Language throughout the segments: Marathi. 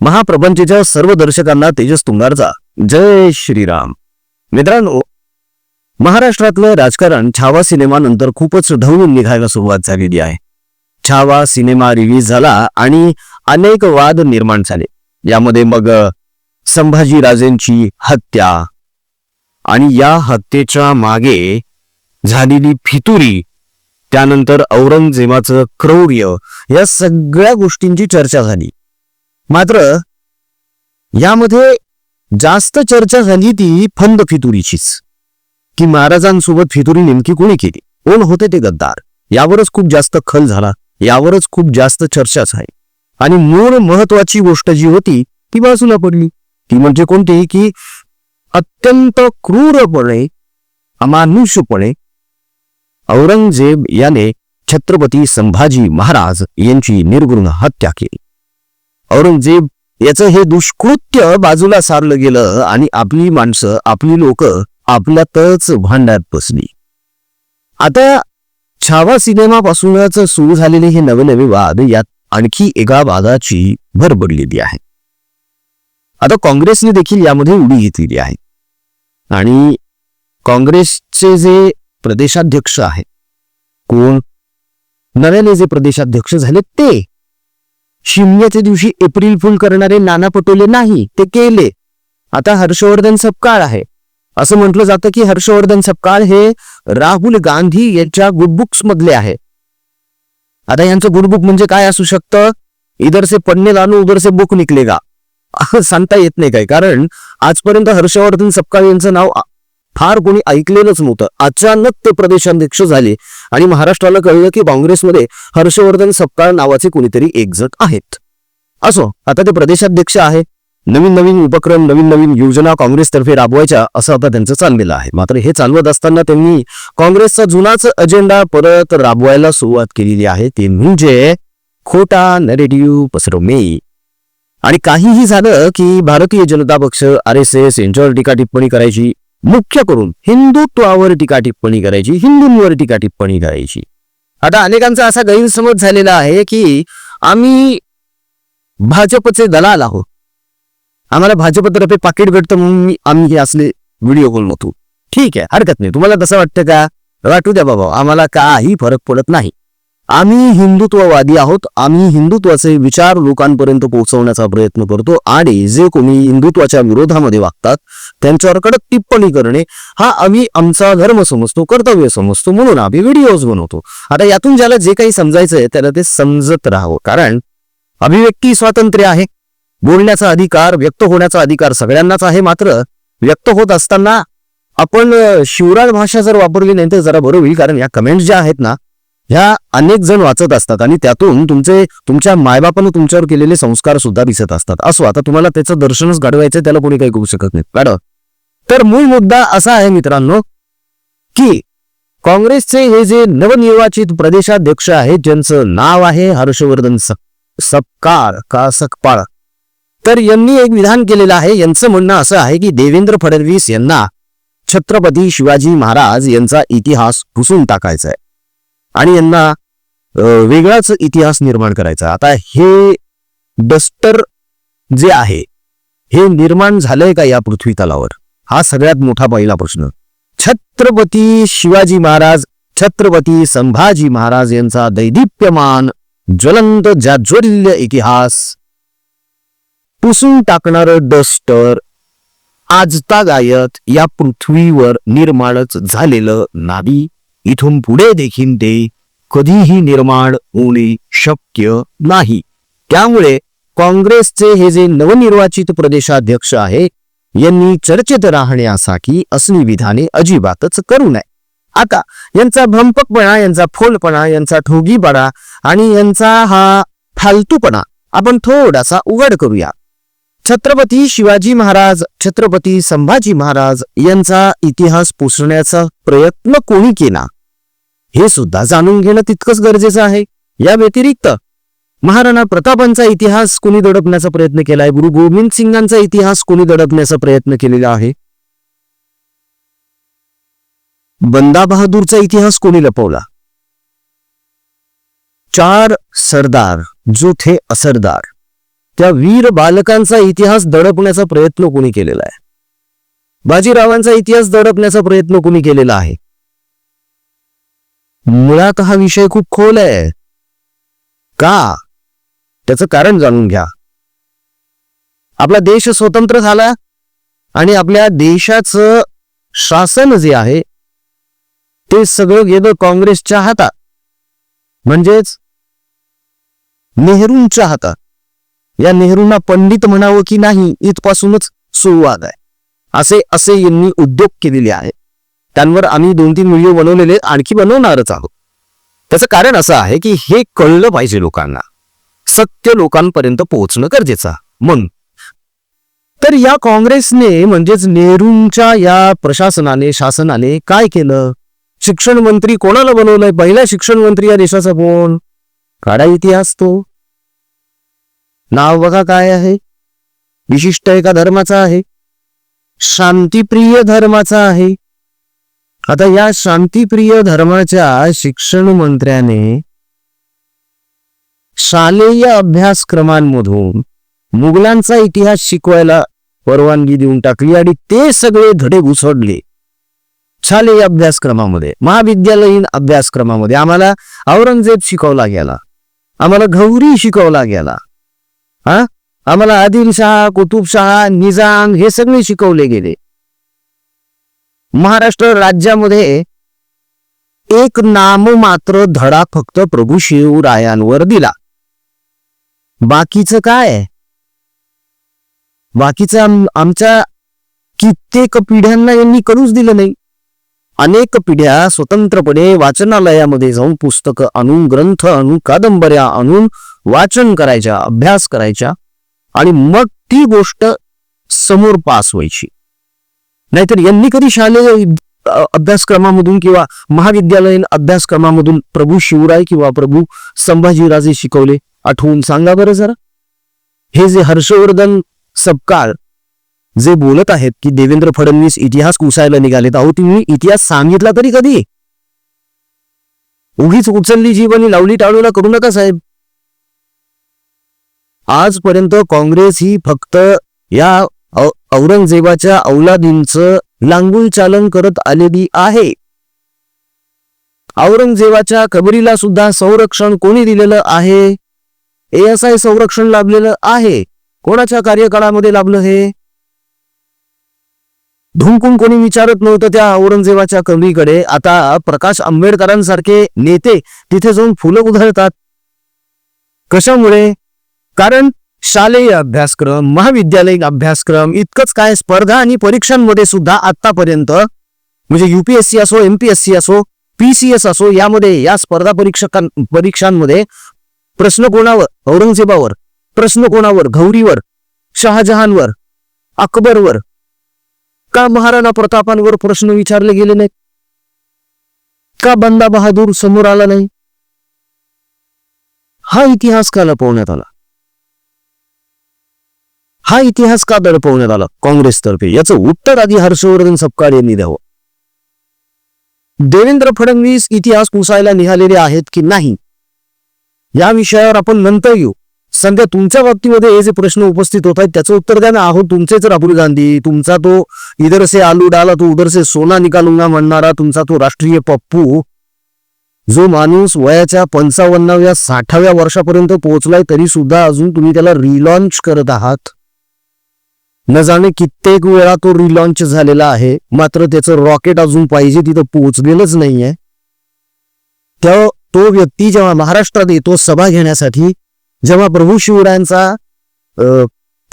महाप्रपंचच्या सर्व दर्शकांना तेजस तुंगारचा. जय श्रीराम. मित्रांनो महाराष्ट्रातलं राजकारण छावा सिनेमानंतर खूपच ढवळून निघायला सुरुवात झालेली आहे. छावा सिनेमा रिलीज झाला आणि अनेक वाद निर्माण झाले. यामध्ये मग संभाजीराजेंची हत्या आणि या हत्येच्या मागे झालेली फितुरी त्यानंतर औरंगजेबाचं क्रौर्य या सगळ्या गोष्टींची चर्चा झाली. मात्र यामध्ये जास्त चर्चा झाली ती फंद फितुरीचीच. की महाराजांसोबत फितुरी नेमकी कोणी केली? कोण होते ते गद्दार? यावरच खूप जास्त खल झाला यावरच खूप जास्त चर्चाच आहे आणि मूळ महत्वाची गोष्ट जी होती ती बाजूला पडली. ती म्हणजे कोणती? की अत्यंत क्रूरपणे अमानुष्यपणे औरंगजेब याने छत्रपती संभाजी महाराज यांची निर्गुण हत्या केली. औरंगजेब याचं हे दुष्कृत्य बाजूला सारलं गेलं आणि आपली माणसं आपली लोक आपल्यातच भांड्यात बसली. आता छावा सिनेमापासूनच सुरू झालेले हे नवे नवे वाद यात आणखी एका वादाची भर पडलेली आहे. आता काँग्रेसने देखील यामध्ये उडी घेतलेली आहे. आणि काँग्रेसचे जे प्रदेशाध्यक्ष आहेत कोण? नव्याने जे प्रदेशाध्यक्ष झाले ते शिमग्याच्या दिवशी एप्रिल फुल करणारे नाना पटोले नाही ते केले. आता हर्षवर्धन सपकाळ आहे. असं म्हटलं जातं की हर्षवर्धन सपकाळ हे राहुल गांधी यांच्या गुडबुक्स मधले आहे. आता यांचं गुडबुक म्हणजे काय असू शकतं? इधर से पडणे लानू उधर से बुक निकलेगा सांगता येत नाही काय कारण आजपर्यंत हर्षवर्धन सपकाळ यांचं नाव फार कोणी ऐकलेलंच नव्हतं. अचानक ते प्रदेशाध्यक्ष झाले आणि महाराष्ट्राला कळलं की काँग्रेसमध्ये हर्षवर्धन सपकाळ नावाचे कोणीतरी एकजट आहेत. असो आता ते प्रदेशाध्यक्ष आहे. नवीन नवीन उपक्रम नवीन नवीन योजना काँग्रेसतर्फे राबवायच्या असं आता त्यांचं चाललेलं आहे. मात्र हे चालवत असताना त्यांनी काँग्रेसचा जुनाच अजेंडा परत राबवायला सुरुवात केलेली आहे. ते म्हणजे खोटा नरेटिव्ह पसरवणे. आणि काहीही झालं की भारतीय जनता पक्ष आर एस एस यांच्यावर टीका टिप्पणी करायची मुख्य करून हिंदुत्वावर टीका टिप्पणी करायची हिंदूंवर टीका टिप्पणी करायची. आता अनेकांचा असा गैरसमज झालेला आहे की आम्ही भाजपचे दलाल आहोत. आम्हाला भाजपतर्फे पाकिट भेटतं म्हणून मी- आम्ही हे असले व्हिडिओ कॉल नव्हतो ठीक आहे हरकत नाही. तुम्हाला तसं वाटतं का? वाटू द्या बाबा आम्हाला काही फरक पडत नाही. आम्ही हिंदुत्ववादी आहोत. आम्ही हिंदुत्वाचे विचार लोकांपर्यंत पोहोचवण्याचा प्रयत्न करतो आणि जे कोणी हिंदुत्वाच्या विरोधामध्ये वागतात त्यांच्यावर कडक टिप्पणी करणे हा आम्ही आमचा धर्म समजतो कर्तव्य समजतो म्हणून आम्ही व्हिडिओज बनवतो. आता यातून ज्याला जे काही समजायचं आहे त्याला ते समजत राहावं. कारण अभिव्यक्ती स्वातंत्र्य आहे. बोलण्याचा अधिकार व्यक्त होण्याचा अधिकार सगळ्यांनाच आहे मात्र व्यक्त होत असताना आपण शिवराज शिवराळ भाषा जर वापरली नाही तर जरा बरं होईल. कारण या कमेंट्स ज्या आहेत ना ह्या अनेक जण वाचत असतात आणि त्यातून तुमचे तुमच्या मायबापानं तुमच्यावर केलेले संस्कार सुद्धा दिसत असतात. असो आता तुम्हाला त्याचं दर्शनच घडवायचं त्याला कोणी काही करू शकत नाही. मॅडम तर मूळ मुद्दा असा आहे मित्रांनो की काँग्रेसचे हे जे नवनिर्वाचित प्रदेशाध्यक्ष आहेत ज्यांचं नाव आहे हर्षवर्धन सप सपकाळ का सकपाळ तर यांनी एक विधान केलेलं आहे. यांचं म्हणणं असं आहे की देवेंद्र फडणवीस यांना छत्रपती शिवाजी महाराज यांचा इतिहास पुसून टाकायचा आहे. आणि यांना वेगळाच इतिहास निर्माण करायचा. आता हे डस्टर जे आहे हे निर्माण झालंय का या पृथ्वी तलावर? हा सगळ्यात मोठा पहिला प्रश्न. छत्रपती शिवाजी महाराज छत्रपती संभाजी महाराज यांचा दैदिप्यमान ज्वलंत जाज्वल्य इतिहास पुसून टाकणार डस्टर आजता गायत या पृथ्वीवर निर्माणच झालेलं नाही इथून पुढे देखील ते कधीही निर्माण होणे शक्य नाही. त्यामुळे काँग्रेसचे हे जे नवनिर्वाचित प्रदेशाध्यक्ष आहे यांनी चर्चेत राहण्यासाठी असली विधाने अजिबातच करू नये. आता यांचा भंपकपणा यांचा फोलपणा यांचा ठोगीपणा आणि यांचा हा फालतूपणा आपण थोडासा उघड करूया. छत्रपती शिवाजी महाराज छत्रपती संभाजी महाराज यांचा इतिहास पुसण्याचा प्रयत्न कोणी केला? हे सुद्धा जाणून घेणं तितकंच गरजेचं आहे. या व्यतिरिक्त महाराणा प्रतापांचा इतिहास कोणी दडपण्याचा प्रयत्न केलाय? गुरु गोविंद सिंगांचा इतिहास कोणी दडपण्याचा प्रयत्न केलेला आहे? बंदा बहादूरचा इतिहास कोणी लपवला? चार सरदार जो थे असरदार. त्या वीर बालकांचा इतिहास दडपण्याचा प्रयत्न कोणी केलेला आहे? बाजीरावांचा इतिहास दडपण्याचा प्रयत्न कोणी केलेला आहे? मुळात हा विषय खूप खोल आहे. का? त्याचं कारण जाणून घ्या. आपला देश स्वतंत्र झाला आणि आपल्या देशाचं शासन जे आहे ते सगळं गेलं काँग्रेसच्या हातात. म्हणजेच नेहरूंच्या हातात. या नेहरूंना पंडित म्हणावं की नाही इथपासूनच सुरुवात आहे. असे असे यांनी उद्योग केलेले आहेत त्यांवर आम्ही दोन तीन व्हिडिओ बनवलेले आणखी बनवणारच आहोत. त्याचं कारण असं आहे की हे कळलं पाहिजे लोकांना. सत्य लोकांपर्यंत पोहोचणं गरजेचं म्हणून. तर या काँग्रेसने म्हणजेच नेहरूंच्या या प्रशासनाने शासनाने काय केलं? शिक्षण मंत्री कोणाला बनवलंय? पहिला शिक्षण मंत्री या देशाचा कोण? काढा इतिहास तो. नाव बघा काय आहे. विशिष्ट एका धर्माचा आहे. शांतिप्रिय धर्माचा आहे. आता या शांतीप्रिय धर्माच्या शिक्षण मंत्र्याने शालेय अभ्यासक्रमांमधून मुघलांचा इतिहास शिकवायला परवानगी देऊन टाकली आणि ते सगळे धडे घुसडले. शालेय अभ्यासक्रमामध्ये महाविद्यालयीन अभ्यासक्रमामध्ये आम्हाला औरंगजेब शिकवला गेला. आम्हाला गौरी शिकवला गेला. हा? आम्हाला आदिलशहा कुतुबशहा निजाम हे सगळे शिकवले गेले. महाराष्ट्र राज्यामध्ये एक नाममात्र धडा फक्त प्रभू शिवरायांवर दिला. बाकीचं काय? बाकीचं आम- आमच्या कित्येक पिढ्यांना यांनी करूच दिलं नाही. अनेक पिढ्या स्वतंत्रपणे वाचनालयामध्ये जाऊन पुस्तकं आणून ग्रंथ आणून कादंबऱ्या आणून वाचन करायच्या अभ्यास करायच्या आणि मग ती गोष्ट समोर पास व्हायची. नाहीतर यांनी कधी शालेय अभ्यासक्रमामधून किंवा महाविद्यालयीन अभ्यासक्रमामधून प्रभू शिवराय किंवा प्रभू संभाजीराजे शिकवले? आठवून सांगा बरं जरा. हे जे हर्षवर्धन सपकाळ जे बोलत आहेत की देवेंद्र फडणवीस इतिहास कुसायला निघालेत अहो तुम्ही इतिहास सांगितला तरी कधी? उगीच उचलली जीवनी लावली टाळूला करू नका साहेब. आजपर्यंत काँग्रेस ही फक्त या औरंगजेबाच्या औलादींचं लांगुल चालन करत आलेली आहे. औरंगजेबाच्या कबरीला सुद्धा संरक्षण कोणी दिलेलं आहे? एएसआय संरक्षण लाभलेलं आहे. कोणाच्या कार्यकाळामध्ये लाभलं हे? धुमकून कोणी विचारत नव्हतं त्या औरंगजेबाच्या कबरीकडे. आता प्रकाश आंबेडकरांसारखे नेते तिथे जाऊन फुलं उधळतात. कशामुळे? कारण शालेय अभ्यासक्रम महाविद्यालयीन अभ्यासक्रम इतकंच काय? स्पर्धा आणि परीक्षांमध्ये सुद्धा आतापर्यंत म्हणजे युपीएससी असो एमपीएससी असो पीसीएस असो यामध्ये या स्पर्धा परीक्षकां परीक्षांमध्ये प्रश्न कोणावर? औरंगजेबावर. प्रश्न कोणावर? घौरीवर. शहाजहानवर. अकबरवर. का महाराणा प्रतापांवर प्रश्न विचारले गेले नाहीत? का बंदा बहादूर समोर आला नाही? हा इतिहास का लपवण्यात आला? हा इतिहास का दडपवण्यात आला? काँग्रेसतर्फे. याचं उत्तर आधी हर्षवर्धन सपकाळ यांनी द्यावं. देवेंद्र फडणवीस इतिहास पुसायला निघालेले आहेत की नाही? या विषयावर आपण नंतर येऊ. सध्या तुमच्या बाबतीमध्ये हे जे प्रश्न उपस्थित होत आहेत त्याचं उत्तर द्या ना. आहो तुमचेच राहुल गांधी. तुमचा तो इधर से आलू डाला तो उधर से सोना निकालूंगा म्हणणारा तुमचा तो राष्ट्रीय पप्पू जो माणूस वयाच्या पंचावन्नाव्या साठाव्या वर्षापर्यंत पोहोचलाय तरी सुद्धा अजून तुम्ही त्याला रिलॉन्च करत आहात. न जाणे कित्येक वेळा तो रिलॉन्च झालेला आहे. मात्र त्याचं रॉकेट अजून पाहिजे तिथं पोहोचलेलंच नाहीये. त्या तो व्यक्ती जेव्हा महाराष्ट्रात येतो सभा घेण्यासाठी जेव्हा प्रभू शिवरायांचा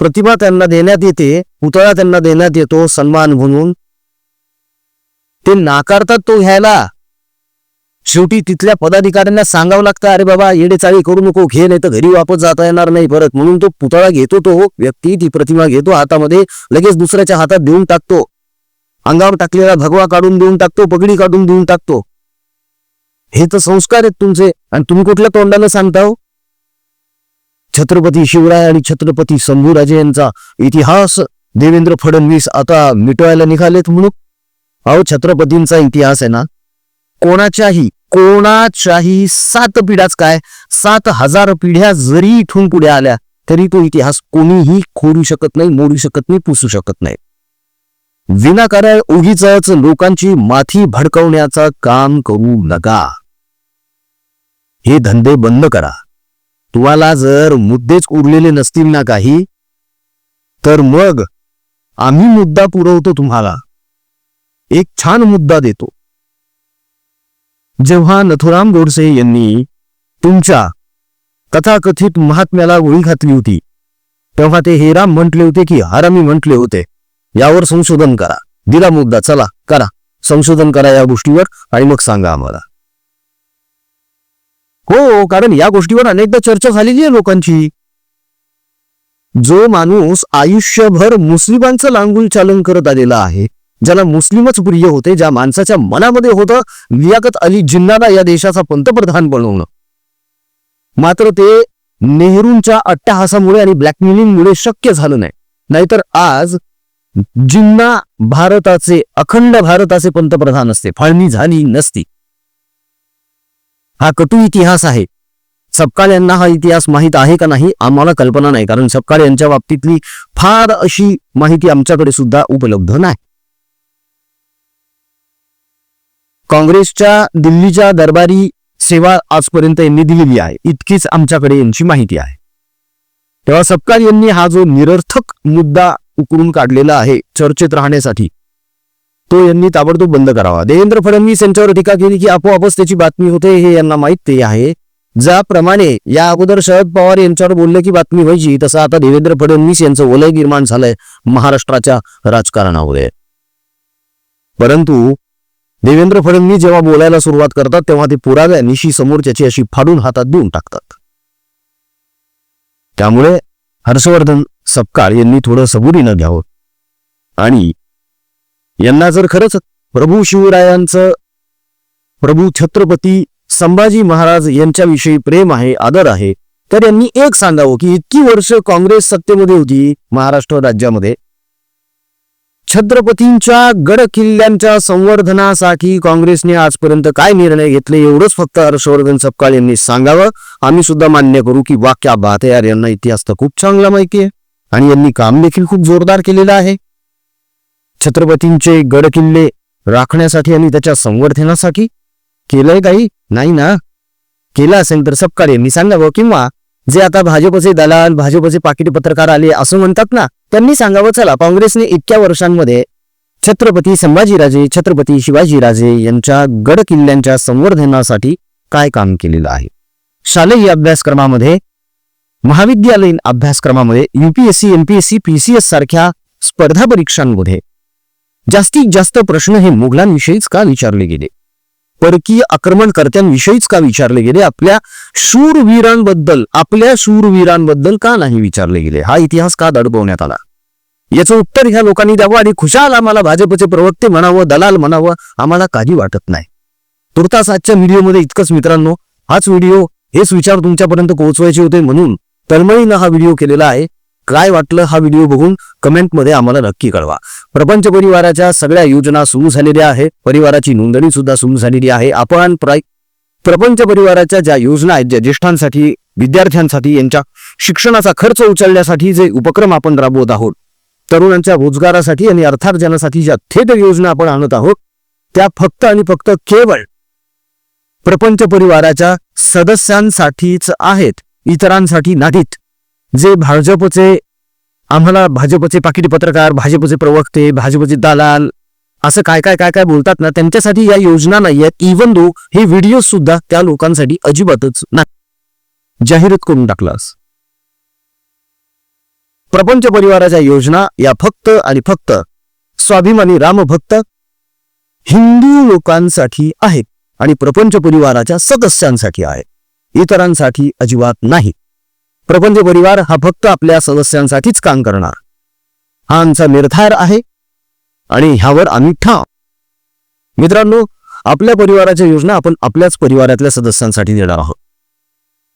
प्रतिभा त्यांना देण्यात येते पुतळा त्यांना देण्यात येतो सन्मान म्हणून ते नाकारतात तो घ्यायला. शेवटी तिथल्या पदाधिकाऱ्यांना सांगावं लागतं अरे बाबा येडेचाळी करू नको घे नाही तर घरी वापस जाता येणार नाही परत. म्हणून तो पुतळा घेतो तो व्यक्ती ती प्रतिमा घेतो हातामध्ये लगेच दुसऱ्याच्या हातात देऊन टाकतो. अंगावर टाकलेला भगवा काढून देऊन टाकतो पगडी काढून देऊन टाकतो. हे तर संस्कार आहेत तुमचे. आणि तुम्ही कुठल्या तोंडाला सांगता हो? छत्रपती शिवराय आणि छत्रपती शंभूराजे यांचा इतिहास. देवेंद्र फडणवीस आता मिटवायला निघालेत म्हणून. अहो छत्रपतींचा इतिहास आहे ना? कोणाच्याही कोणाच्याही सात पिढ्याच काय? सात हजार पिढ्या जरी इथून पुढे आल्या तरी तो इतिहास कोणीही खोडू शकत नाही मोडू शकत नाही पुसू शकत नाही. विनाकारण उगीच लोकांची माथी भडकवण्याचं काम करू नका. हे धंदे बंद करा. तुम्हाला जर मुद्देच उरलेले नसतील ना काही तर मग आम्ही मुद्दा पुरवतो तुम्हाला. एक छान मुद्दा देतो. जेव्हा नथुराम गोडसे यांनी तुमच्या तथाकथित महात्म्याला गोळी घातली होती तेव्हा ते हेराम म्हटले होते की हरामी म्हटले होते. यावर संशोधन करा. दिला मुद्दा. चला करा. संशोधन करा या गोष्टीवर आणि मग सांगा आम्हाला. हो कारण या गोष्टीवर अनेकदा चर्चा झालेली आहे लोकांची. जो माणूस आयुष्यभर मुस्लिमांचं लांगुल चालन करत आलेला आहे ज्याला मुस्लिमच प्रिय होते ज्या माणसाच्या मनामध्ये होतं लियाकत अली जिन्नाला या देशाचा पंतप्रधान बनवणं. मात्र ते नेहरूंच्या अट्टहासामुळे आणि ब्लॅकमेलिंगमुळे शक्य झालं नाही. नाहीतर आज जिन्ना भारताचे अखंड भारताचे पंतप्रधान असते. फाळणी झाली नसती. हा कटू इतिहास आहे. सपकाळ यांना हा इतिहास माहीत आहे का नाही? आम्हाला कल्पना नाही. कारण सपकाळ यांच्या बाबतीतली फार अशी माहिती आमच्याकडे सुद्धा उपलब्ध नाही. काँग्रेसच्या दिल्लीच्या दरबारी सेवा आजपर्यंत यांनी दिलेली आहे. इतकीच आमच्याकडे यांची माहिती आहे. तेव्हा सपकाळ यांनी हा जो निरर्थक मुद्दा उकरून काढलेला आहे चर्चेत राहण्यासाठी तो यांनी ताबडतोब बंद करावा. देवेंद्र फडणवीस यांच्यावर टीका केली की आपोआपच त्याची बातमी होते हे यांना माहीत ते आहे. ज्याप्रमाणे या अगोदर शरद पवार यांच्यावर बोलले की बातमी व्हायची तसं आता देवेंद्र फडणवीस यांचं वलय निर्माण झालंय महाराष्ट्राच्या राजकारणामध्ये परंतु देवेंद्र फडणवीस जेव्हा बोलायला सुरुवात करतात तेव्हा ते पुराव्यानिशी समोरच्याची अशी फाडून हातात देऊन टाकतात. त्यामुळे हर्षवर्धन सपकाळ यांनी थोडं सबुरीनं घ्यावं. आणि यांना जर खरंच प्रभू शिवरायांचं प्रभू छत्रपती संभाजी महाराज यांच्याविषयी प्रेम आहे आदर आहे तर यांनी एक सांगावं की इतकी वर्ष काँग्रेस सत्तेमध्ये होती महाराष्ट्र राज्यामध्ये छत्रपतींच्या गड किल्ल्यांच्या संवर्धनासाठी काँग्रेसने आजपर्यंत काय निर्णय घेतले एवढंच फक्त हर्षवर्धन सपकाळ यांनी सांगावं. आम्ही सुद्धा मान्य करू की वाक्या बात यार यांना इतिहास तर खूप चांगला माहिती आहे आणि यांनी काम देखील खूप जोरदार केलेलं आहे. छत्रपतींचे गड किल्ले राखण्यासाठी आणि त्याच्या संवर्धनासाठी केलंय काही? नाही ना? केलं असेल तर सपकाळ यांनी सांगावं किंवा जे आता भाजपचे दलाल भाजपचे पाकिटी पत्रकार आले असं म्हणतात ना त्यांनी सांगावं चला काँग्रेसने इतक्या वर्षांमध्ये छत्रपती संभाजीराजे छत्रपती शिवाजीराजे यांच्या गड किल्ल्यांच्या संवर्धनासाठी काय काम केलेलं आहे? शालेय अभ्यासक्रमामध्ये महाविद्यालयीन अभ्यासक्रमामध्ये युपीएससी एमपीएससी पीसीएस सारख्या स्पर्धा परीक्षांमध्ये जास्तीत जास्त प्रश्न हे मुघलांविषयीच का विचारले गेले? परकीय आक्रमणकर्त्यांविषयीच का विचारले गेले? आपल्या शूरवीरांबद्दल आपल्या शूरवीरांबद्दल का नाही विचारले गेले? हा इतिहास का दडपवण्यात आला? याचं उत्तर ह्या लोकांनी द्यावं आणि खुशाल आम्हाला भाजपचे प्रवक्ते म्हणावं दलाल म्हणावं आम्हाला काही वाटत नाही. तुर्तास आजच्या व्हिडिओमध्ये इतकंच मित्रांनो. हाच व्हिडिओ हेच विचार तुमच्यापर्यंत पोहोचवायचे होते म्हणून तळमळीनं हा व्हिडिओ केलेला आहे. काय वाटलं हा व्हिडिओ बघून कमेंटमध्ये आम्हाला नक्की कळवा. प्रपंच परिवाराच्या सगळ्या योजना सुरू झालेल्या आहे परिवाराची नोंदणी सुद्धा सुरू झालेली आहे. आपण प्राय प्रपंच परिवाराच्या ज्या योजना आहेत ज्या ज्येष्ठांसाठी विद्यार्थ्यांसाठी यांच्या शिक्षणाचा खर्च उचलण्यासाठी जे उपक्रम आपण राबवत आहोत तरुणांच्या रोजगारासाठी आणि अर्थार्जनासाठी ज्या थेट योजना आपण आणत आहोत त्या फक्त आणि फक्त केवळ प्रपंच परिवाराच्या सदस्यांसाठीच आहेत इतरांसाठी नाहीत. जे भाजपचे आम्हाला भाजपचे पाकिटी पत्रकार भाजपचे प्रवक्ते भाजपचे दलाल असं काय काय काय काय बोलतात ना त्यांच्यासाठी या योजना नाही आहेत इवन दो हे व्हिडिओ सुद्धा त्या लोकांसाठी अजिबातच नाही जाहिरात करून टाकलास प्रपंच परिवाराच्या योजना या फक्त आणि फक्त स्वाभिमानी रामभक्त हिंदू लोकांसाठी आहेत आणि प्रपंच परिवाराच्या सदस्यांसाठी आहे इतरांसाठी अजिबात नाही प्रपंच परिवार हा फक्त आपल्या सदस्यांसाठीच काम करणार. हा आमचा निर्धार आहे आणि ह्यावर आम्ही ठाव मित्रांनो आपल्या परिवाराच्या योजना आपण आपल्याच परिवारातल्या सदस्यांसाठी देणार आहोत.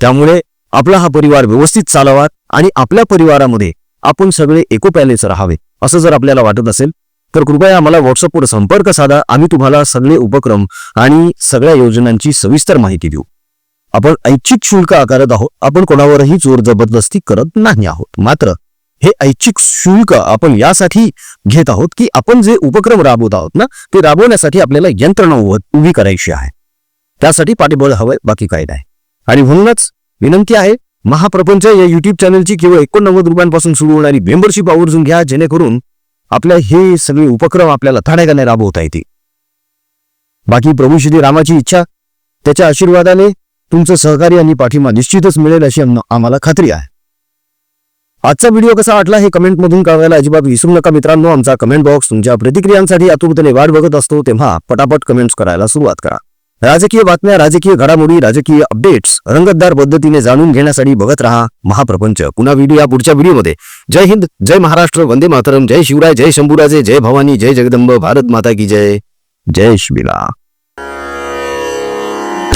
त्यामुळे आपला हा परिवार व्यवस्थित चालावा आणि आपल्या परिवारामध्ये आपण सगळे एकोप्यानेच राहावे असं जर आपल्याला वाटत असेल तर कृपया आम्हाला व्हॉट्सअपवर संपर्क साधा. आम्ही तुम्हाला सगळे उपक्रम आणि सगळ्या योजनांची सविस्तर माहिती देऊ. आपण ऐच्छिक शुल्क आकारत आहोत. आपण कोणावरही जोर जबरदस्ती करत नाही आहोत. मात्र हे ऐच्छिक शुल्क आपण यासाठी घेत आहोत की आपण जे उपक्रम राबवत आहोत ना ते राबवण्यासाठी आपल्याला यंत्रणा उभी करायची आहे. त्यासाठी पाठीबळ हवंय बाकी काही नाही. आणि म्हणूनच विनंती आहे महाप्रपंच या युट्यूब चॅनलची केवळ एकोणनव्वद रुपयांपासून सुरू होणारी मेंबरशिप आवर्जून घ्या जेणेकरून आपल्या हे सगळे उपक्रम आपल्याला थाण्यागाने राबवता येतील. बाकी प्रभू श्री रामाची इच्छा त्याच्या आशीर्वादाने तुमचं सहकार्य आणि पाठिंबा निश्चितच मिळेल अशी आम्हाला खात्री आहे. आजचा व्हिडिओ कसा वाटला हे कमेंटमधून कळवायला अजिबात विसरू नका मित्रांनो. आमचा कमेंट बॉक्स तुमच्या प्रतिक्रियांसाठी आतुरतेने वाट बघत असतो तेव्हा पटापट कमेंट्स करायला सुरुवात करा. राजकीय बातम्या राजकीय घडामोडी राजकीय अपडेट्स रंगतदार पद्धतीने जाणून घेण्यासाठी बघत रहा महाप्रपंच. पुन्हा व्हिडिओ या पुढच्या व्हिडिओमध्ये जय हिंद जय महाराष्ट्र वंदे मातरम जय शिवराय जय शंभूराजे जय भवानी जय जगदंब भारत माता की जय. जय श्रीराम.